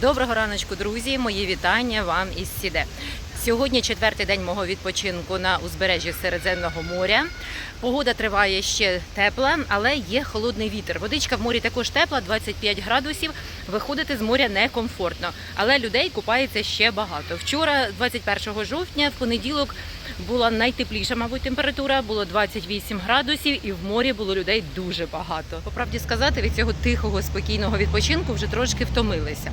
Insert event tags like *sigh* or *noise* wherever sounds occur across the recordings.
Доброго раночку, друзі! Мої вітання вам із Сіде. Сьогодні четвертий день мого відпочинку на узбережжі Середземного моря. Погода триває ще тепла, але є холодний вітер. Водичка в морі також тепла, 25 градусів. Виходити з моря некомфортно, але людей купається ще багато. Вчора, 21 жовтня, в понеділок була найтепліша, мабуть, температура, було 28 градусів, і в морі було людей дуже багато. По правді сказати, від цього тихого, спокійного відпочинку вже трошки втомилися.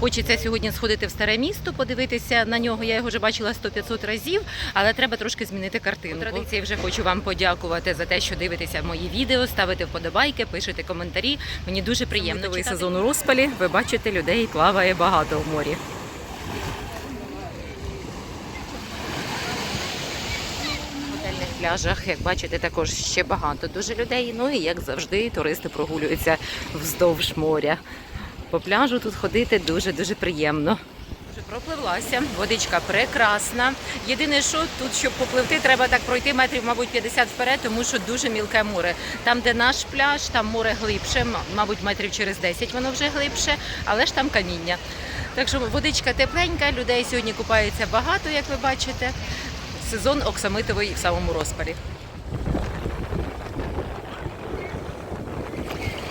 Хочеться сьогодні сходити в старе місто, подивитися на нього. Я його вже бачила 100-500 разів, але треба трошки змінити картину. Традиції вже хочу вам подякувати за те, що дивитеся мої відео, ставите вподобайки, пишете коментарі. Мені дуже приємно. Новий сезон у розпалі. Ви бачите, людей плаває багато в морі. пляжах, як бачите, також ще багато дуже людей. Ну і як завжди, туристи прогулюються вздовж моря. По пляжу тут ходити дуже дуже приємно. Пропливлася, водичка прекрасна. Єдине, що тут, щоб попливти, треба так пройти метрів, мабуть, 50 вперед, тому що дуже мілке море. Там, де наш пляж, там море глибше, мабуть, метрів через 10 воно вже глибше, але ж там каміння. Так що водичка тепленька, людей сьогодні купається багато, як ви бачите. Сезон оксамитовий в самому розпалі.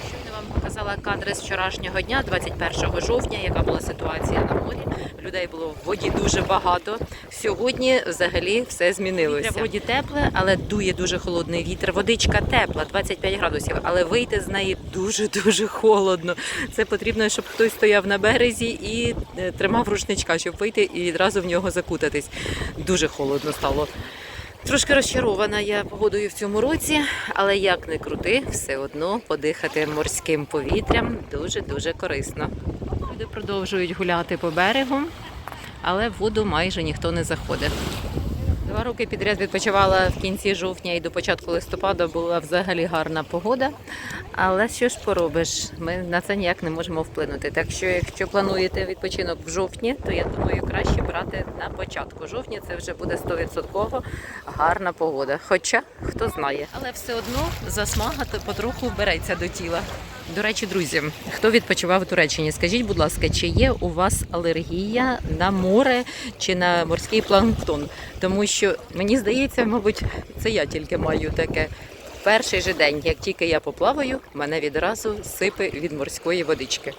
Щойно вам показала кадри з вчорашнього дня, 21 жовтня, яка була ситуація на морі. Людей було в воді дуже багато. Сьогодні взагалі все змінилося. В воді тепле, але дує дуже холодний вітер. Водичка тепла, 25 градусів, але вийти з неї дуже дуже холодно. Це потрібно, щоб хтось стояв на березі і е, тримав рушничка, щоб вийти і відразу в нього закутатись. Дуже холодно стало. Трошки розчарована я погодою в цьому році, але як не крути, все одно подихати морським повітрям дуже дуже корисно. Люди продовжують гуляти по берегу, але в воду майже ніхто не заходить. Два роки підряд відпочивала в кінці жовтня і до початку листопада була взагалі гарна погода. Але що ж поробиш? Ми на це ніяк не можемо вплинути. Так що, якщо плануєте відпочинок в жовтні, то я думаю, краще брати на початку жовтня. Це вже буде 100% гарна погода. Хоча хто знає, але все одно засмага потроху береться до тіла. До речі, друзі, хто відпочивав у Туреччині, скажіть, будь ласка, чи є у вас алергія на море чи на морський планктон? Тому що мені здається, мабуть, це я тільки маю таке. Перший же день, як тільки я поплаваю, мене відразу сипе від морської водички.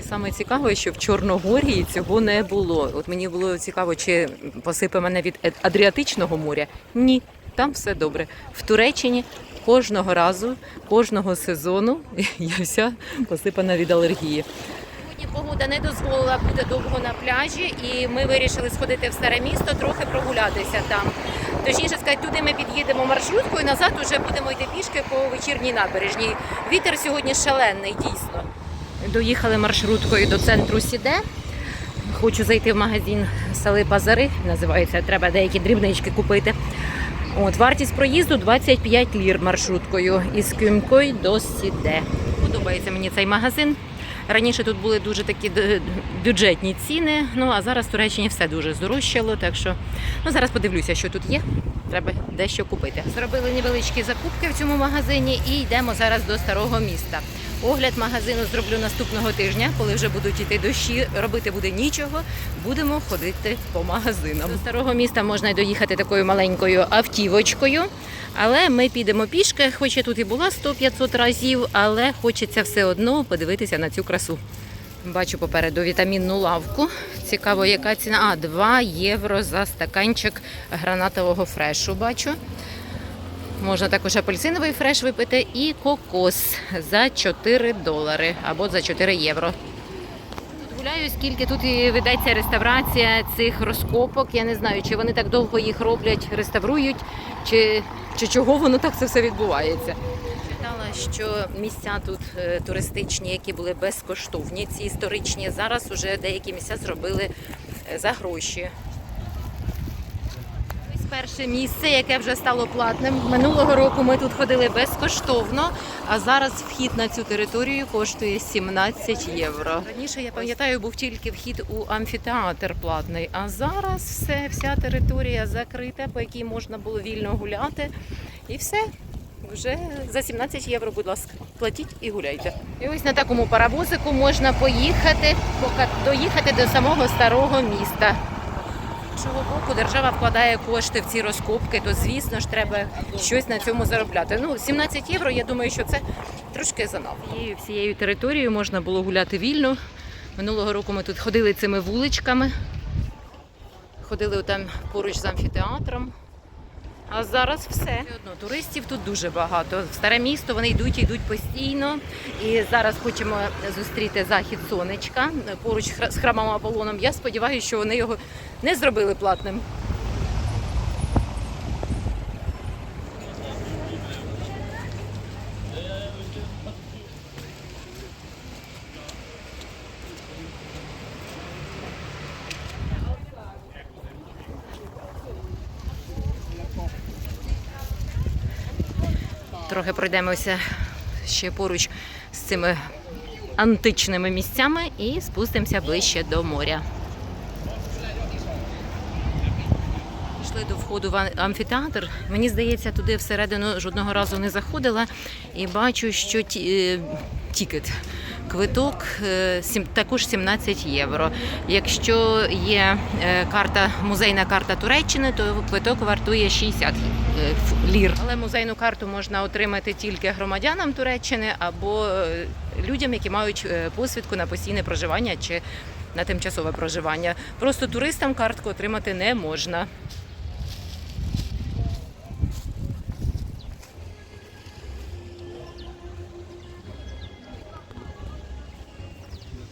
І саме цікаве, що в Чорногорії цього не було. От мені було цікаво, чи посипе мене від Адріатичного моря. Ні, там все добре. В Туреччині кожного разу, кожного сезону *laughs* я вся посипана від алергії. Сьогодні погода не дозволила бути довго на пляжі, і ми вирішили сходити в старе місто, трохи прогулятися там. Точніше сказати, туди ми під'їдемо маршруткою, назад уже будемо йти пішки по вечірній набережній. Вітер сьогодні шалений, дійсно. Доїхали маршруткою до центру Сіде. Хочу зайти в магазин Сали Пазари, називається, треба деякі дрібнички купити. От, вартість проїзду 25 лір маршруткою із Кюмкой до Сіде. Подобається мені цей магазин. Раніше тут були дуже такі бюджетні ціни, ну а зараз в Туреччині все дуже здорожчало, так що ну, зараз подивлюся, що тут є. Треба дещо купити. Зробили невеличкі закупки в цьому магазині і йдемо зараз до старого міста. Огляд магазину зроблю наступного тижня, коли вже будуть іти дощі, робити буде нічого. Будемо ходити по магазинам. До старого міста можна доїхати такою маленькою автівочкою. Але ми підемо пішки, хоч я тут і була 100-500 разів, але хочеться все одно подивитися на цю красу. Бачу попереду вітамінну лавку. Цікаво, яка ціна. А, 2 євро за стаканчик гранатового фрешу. Бачу. Можна також апельсиновий фреш випити і кокос за 4 долари або за 4 євро. Тут гуляю, скільки тут і ведеться реставрація цих розкопок. Я не знаю, чи вони так довго їх роблять, реставрують, чи, чи чого воно так це все відбувається. Читала, що місця тут е, туристичні, які були безкоштовні, ці історичні, зараз уже деякі місця зробили е, за гроші. Перше місце, яке вже стало платним. Минулого року ми тут ходили безкоштовно, а зараз вхід на цю територію коштує 17 євро. Раніше я пам'ятаю, був тільки вхід у амфітеатр платний, а зараз все, вся територія закрита, по якій можна було вільно гуляти. І все. вже за 17 євро, будь ласка, платіть і гуляйте. І ось на такому паровозику можна поїхати, доїхати до самого старого міста. Іншого боку, держава вкладає кошти в ці розкопки, то звісно ж треба щось на цьому заробляти. Ну, 17 євро, я думаю, що це трошки занадто. Цією всією територією можна було гуляти вільно. Минулого року ми тут ходили цими вуличками, ходили там поруч з амфітеатром. А зараз все. Одно туристів тут дуже багато. Старе місто вони йдуть йдуть постійно. І зараз хочемо зустріти захід сонечка поруч з храмом Аполлоном. Я сподіваюся, що вони його не зробили платним. Трохи пройдемося ще поруч з цими античними місцями і спустимося ближче до моря. Пішли до входу в амфітеатр. Мені здається, туди всередину жодного разу не заходила і бачу, що ті, е, тікет. Квиток е, також 17 євро. Якщо є е, карта, музейна карта Туреччини, то квиток вартує 60 е, лір. Але музейну карту можна отримати тільки громадянам Туреччини або людям, які мають посвідку на постійне проживання чи на тимчасове проживання. Просто туристам картку отримати не можна.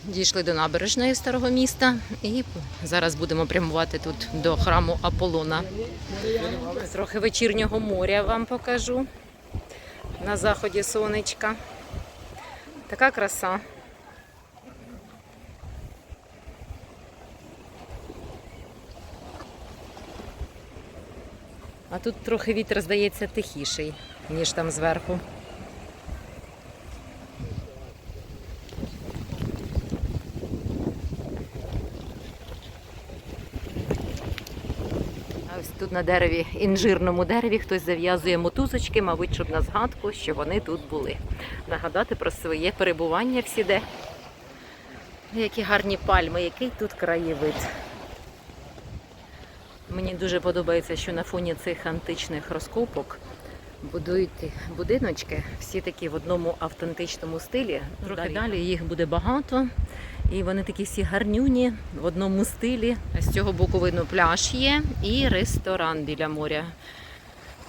Дійшли до набережної старого міста і зараз будемо прямувати тут до храму Аполлона. Трохи вечірнього моря вам покажу на заході сонечка. Така краса. А тут трохи вітер здається тихіший, ніж там зверху. Тут на дереві, інжирному дереві, хтось зав'язує мотузочки, мабуть, щоб на згадку, що вони тут були. Нагадати про своє перебування всі де. Які гарні пальми, який тут краєвид. Мені дуже подобається, що на фоні цих античних розкопок будують будиночки, всі такі в одному автентичному стилі. Трохи далі їх буде багато. І вони такі всі гарнюні в одному стилі. З цього боку видно пляж є і ресторан біля моря.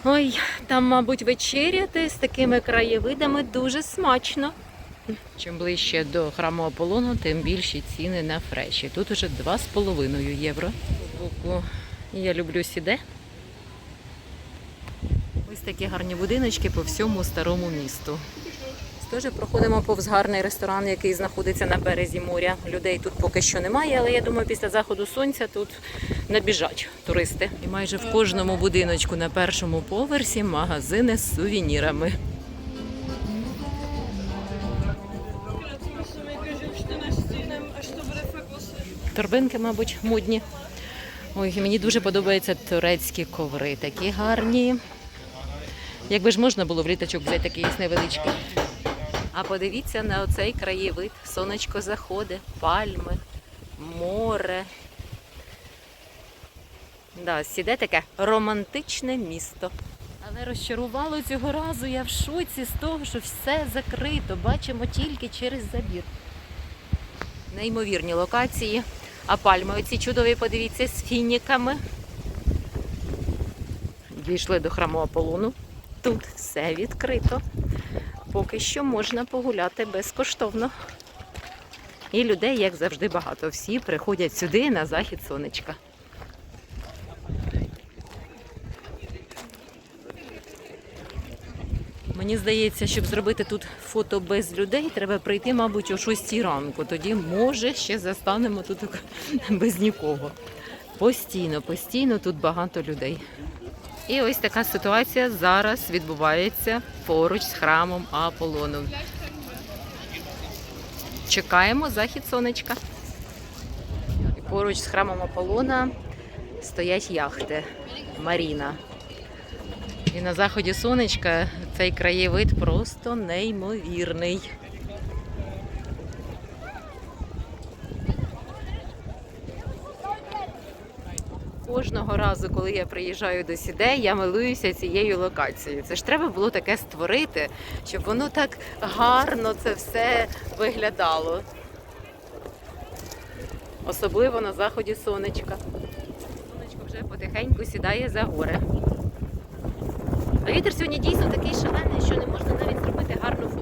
Ой, там, мабуть, вечеряти з такими краєвидами дуже смачно. Чим ближче до храму Аполлону, тим більші ціни на фреші. Тут уже 2,5 євро. З боку я люблю сіде. Ось такі гарні будиночки по всьому старому місту. Теж проходимо повз гарний ресторан, який знаходиться на березі моря. Людей тут поки що немає, але я думаю, після заходу сонця тут набіжать туристи. І майже в кожному будиночку на першому поверсі магазини з сувенірами. Торбинки, мабуть, модні. Ой, мені дуже подобаються турецькі коври, такі гарні. Якби ж можна було в літачок взяти такий невеличкий. А подивіться на оцей краєвид. Сонечко заходить, пальми, море. Да, сіде таке романтичне місто. Але розчарувало цього разу я в шоці з того, що все закрито. Бачимо тільки через забір. Неймовірні локації. А пальми оці чудові, подивіться, з фініками. Дійшли до храму Аполлону. Тут все відкрито. Поки що можна погуляти безкоштовно. І людей, як завжди, багато. Всі приходять сюди на захід сонечка. Мені здається, щоб зробити тут фото без людей, треба прийти, мабуть, о 6 ранку. Тоді, може, ще застанемо тут *laughs* без нікого. Постійно, постійно тут багато людей. І ось така ситуація зараз відбувається поруч з храмом Аполлону. Чекаємо захід сонечка. І поруч з храмом Аполлона стоять яхти Маріна. І на заході сонечка цей краєвид просто неймовірний. Кожного разу, коли я приїжджаю до сідей, я милуюся цією локацією. Це ж треба було таке створити, щоб воно так гарно це все виглядало. Особливо на заході сонечка. Сонечко вже потихеньку сідає за гори. А вітер сьогодні дійсно такий шалений, що не можна навіть зробити гарну фоточку.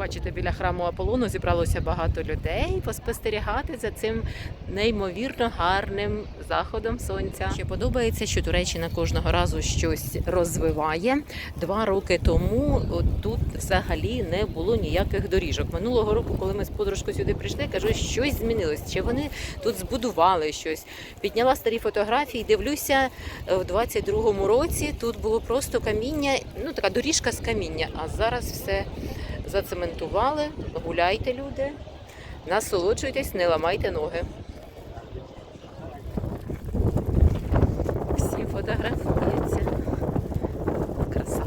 Бачите, біля храму Аполлону зібралося багато людей поспостерігати за цим неймовірно гарним заходом сонця. Ще подобається, що Туреччина кожного разу щось розвиває. Два роки тому тут взагалі не було ніяких доріжок. Минулого року, коли ми з подружкою сюди прийшли, кажу, щось змінилось. Чи вони тут збудували щось? Підняла старі фотографії, дивлюся в 22-му році. Тут було просто каміння, ну така доріжка з каміння. А зараз все зацементували. Гуляйте, люди, насолоджуйтесь, не ламайте ноги. Всі фотографуються. Краса.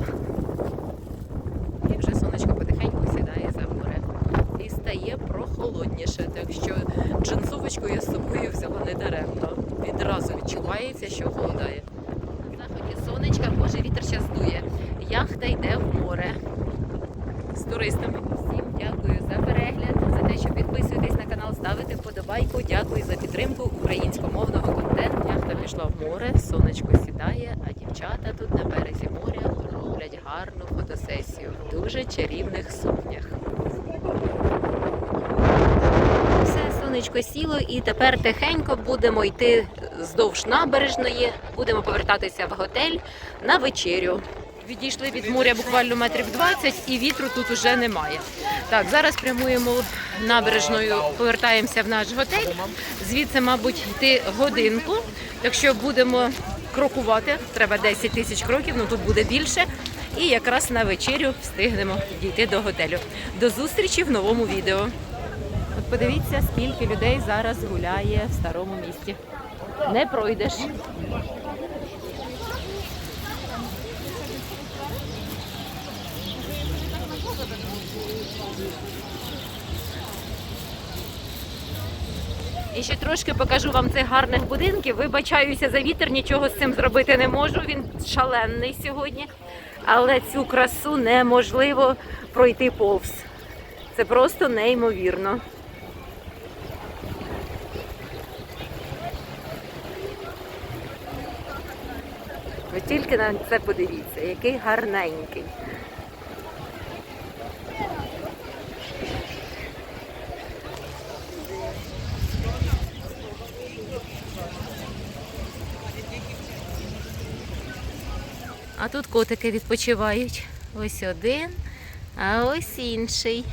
І вже сонечко потихеньку сідає за гори. І стає прохолодніше, так що джинсовочку я з собою взяла не даремно. Відразу відчувається, що холодає. На заході сонечка, боже, вітер ще здує. Яхта йде в море з туристами. Всім дякую за перегляд, за те, що підписуєтесь на канал, ставите вподобайку. Дякую за підтримку українськомовного контенту. Яхта пішла в море, сонечко сідає, а дівчата тут на березі моря роблять гарну фотосесію в дуже чарівних сукнях. Сонечко сіло, і тепер тихенько будемо йти здовж набережної, будемо повертатися в готель на вечерю. Відійшли від моря буквально метрів 20 і вітру тут уже немає. Так, зараз прямуємо набережною, повертаємося в наш готель. Звідси, мабуть, йти годинку. Якщо будемо крокувати, треба 10 тисяч кроків, ну тут буде більше. І якраз на вечерю встигнемо дійти до готелю. До зустрічі в новому відео. От подивіться, скільки людей зараз гуляє в старому місті. Не пройдеш. І ще трошки покажу вам цих гарних будинків. Вибачаюся за вітер, нічого з цим зробити не можу. Він шалений сьогодні. Але цю красу неможливо пройти повз. Це просто неймовірно. Ви тільки на це подивіться, який гарненький. А тут котики відпочивають. Ось один, а ось інший.